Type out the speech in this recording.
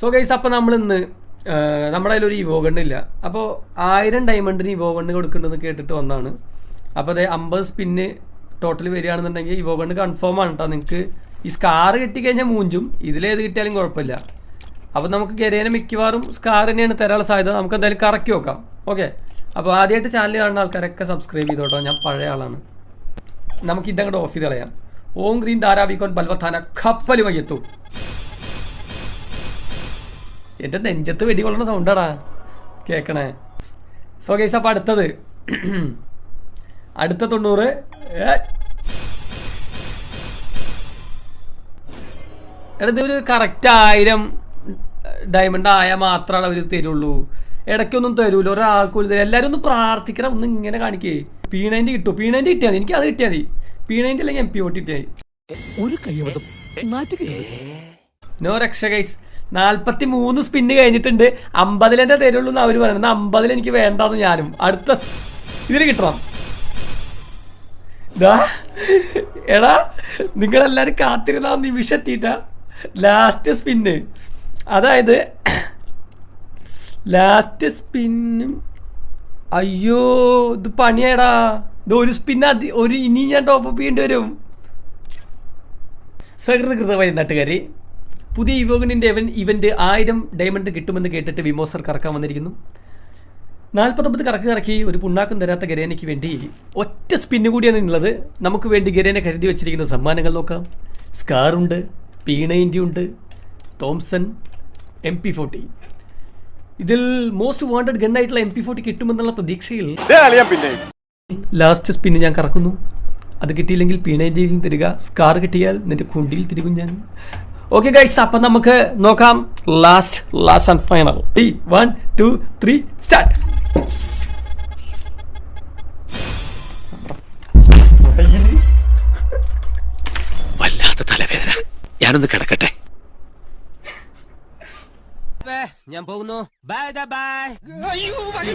So guys അപ്പോൾ നമ്മൾ ഇന്ന് നമ്മുടെ കയ്യിൽ ഒരു ഇവോ ഗണ്ണ് ഇല്ല. അപ്പോൾ ആയിരം ഡയമണ്ടിന് ഇവോ ഗണ്ണ് കൊടുക്കേണ്ടതെന്ന് കേട്ടിട്ട് വന്നാണ്. അപ്പോൾ അതെ അമ്പത് സ്പിന്ന് ടോട്ടൽ വരികയാണെന്നുണ്ടെങ്കിൽ ഇവോ ഗണ്ണ് കൺഫേം ആണ് കേട്ടോ നിങ്ങൾക്ക് ഈ സ്കാർ കിട്ടിക്കഴിഞ്ഞാൽ മൂഞ്ചും. ഇതിലേത് കിട്ടിയാലും കുഴപ്പമില്ല. അപ്പോൾ നമുക്ക് ഗരേനെ മിക്കവാറും സ്കാർ തന്നെയാണ് തരാനുള്ള സാധ്യത. നമുക്ക് എന്തായാലും കറക്കി നോക്കാം. ഓക്കെ അപ്പോൾ ആദ്യമായിട്ട് ചാനൽ കാണുന്ന ആൾക്കാരൊക്കെ സബ്സ്ക്രൈബ് ചെയ്തോട്ടോ. ഞാൻ പഴയ ആളാണ്. നമുക്ക് ഇതങ്ങോട്ട് ഓഫ് ചെയ്ത് കളയാം. ഓം ഗ്രീൻ ധാരാവിക്കോൻ ബൽവത്താന കപ്പൽ വയ്യത്തു എന്റെ നെഞ്ചത്ത് വെടികൊള്ളണ സൗണ്ടാടാ. കേക്കണേ. സോ ഗൈസ് അപ്പൊ അടുത്തത്. അടുത്ത തൊണ്ണൂറ്. എടാ ഇതൊരു കറക്റ്റ് ആയിരം ഡയമണ്ട് ആയാൽ മാത്രമാണ് അവർ തരുള്ളൂ. ഇടയ്ക്കൊന്നും തരൂല. ഒരാൾക്കും എല്ലാവരും ഒന്ന് പ്രാർത്ഥിക്കണം. ഒന്ന് ഇങ്ങനെ കാണിക്കേ. പീണൈന്റെ കിട്ടും. നയന്റി കിട്ടിയാൽ മതി. എനിക്ക് അത് കിട്ടിയാൽ മതി. പി നയന്റി അല്ലെങ്കിൽ എം പി ഓട്ടി കിട്ടിയാൽ മതി. ഒരു നോ രക്ഷ ഗൈസ് നാൽപ്പത്തി മൂന്ന് സ്പിന്ന് കഴിഞ്ഞിട്ടുണ്ട് അമ്പതിലെന്നെ തരുള്ളൂ എന്ന് അവർ പറയുന്നത് അമ്പതിൽ എനിക്ക് വേണ്ടാന്ന് ഞാനും. അടുത്ത ഇതിൽ കിട്ടണം. ദാ, എടാ നിങ്ങളെല്ലാരും കാത്തിരുന്ന നിമിഷം എത്തിയിട്ട ലാസ്റ്റ് സ്പിന്ന് അതായത് ലാസ്റ്റ് സ്പിന്നും അയ്യോ ഇത് പണിയാടാ. ഇത് ഒരു സ്പിൻ അതി ഒരു ഇനി ഞാൻ ടോപ്പ് ചെയ്യേണ്ടി വരും. സഹൃദകൃതമായി നാട്ടുകാരെ പുതിയ ഇവോഗണിന്റെ ഇവൻ ഇവന്റ് ആയിരം ഡയമണ്ട് കിട്ടുമെന്ന് കേട്ടിട്ട് വിമോസർ കറക്കാൻ വന്നിരിക്കുന്നു. നാൽപ്പത്തൊമ്പത് കറക്ക് കറക്കി ഒരു പുണ്ണാക്കം തരാത്ത ഗരേനയ്ക്ക് വേണ്ടി ഒറ്റ സ്പിന്ന് കൂടിയാണ് ഉള്ളത് നമുക്ക് വേണ്ടി ഗരേനെ കരുതി വെച്ചിരിക്കുന്ന സമ്മാനങ്ങൾ നോക്കാം. സ്കാറുണ്ട് പി നയന്റി ഉണ്ട് തോംസൺ എം പി ഫോർട്ടി ഇതിൽ മോസ്റ്റ് വാണ്ടഡ് ഗണ്ണായിട്ടുള്ള എം പി ഫോർട്ടി കിട്ടുമെന്നുള്ള പ്രതീക്ഷയിൽ ലാസ്റ്റ് സ്പിന്ന് ഞാൻ കറക്കുന്നു. അത് കിട്ടിയില്ലെങ്കിൽ പീണേന്റെയും തരിക. സ്കാർ കിട്ടിയാൽ നിന്റെ കുണ്ടിയിൽ തിരികും ഞാൻ. ഓക്കെ ഗൈസ് അപ്പം നമുക്ക് നോക്കാം. Last last and final one two three start വല്ലാത്ത തലവേദന. ഞാനൊന്ന് കിടക്കട്ടെ. ഞാൻ പോകുന്നു. ബൈ ബൈ അയ്യോ വഴി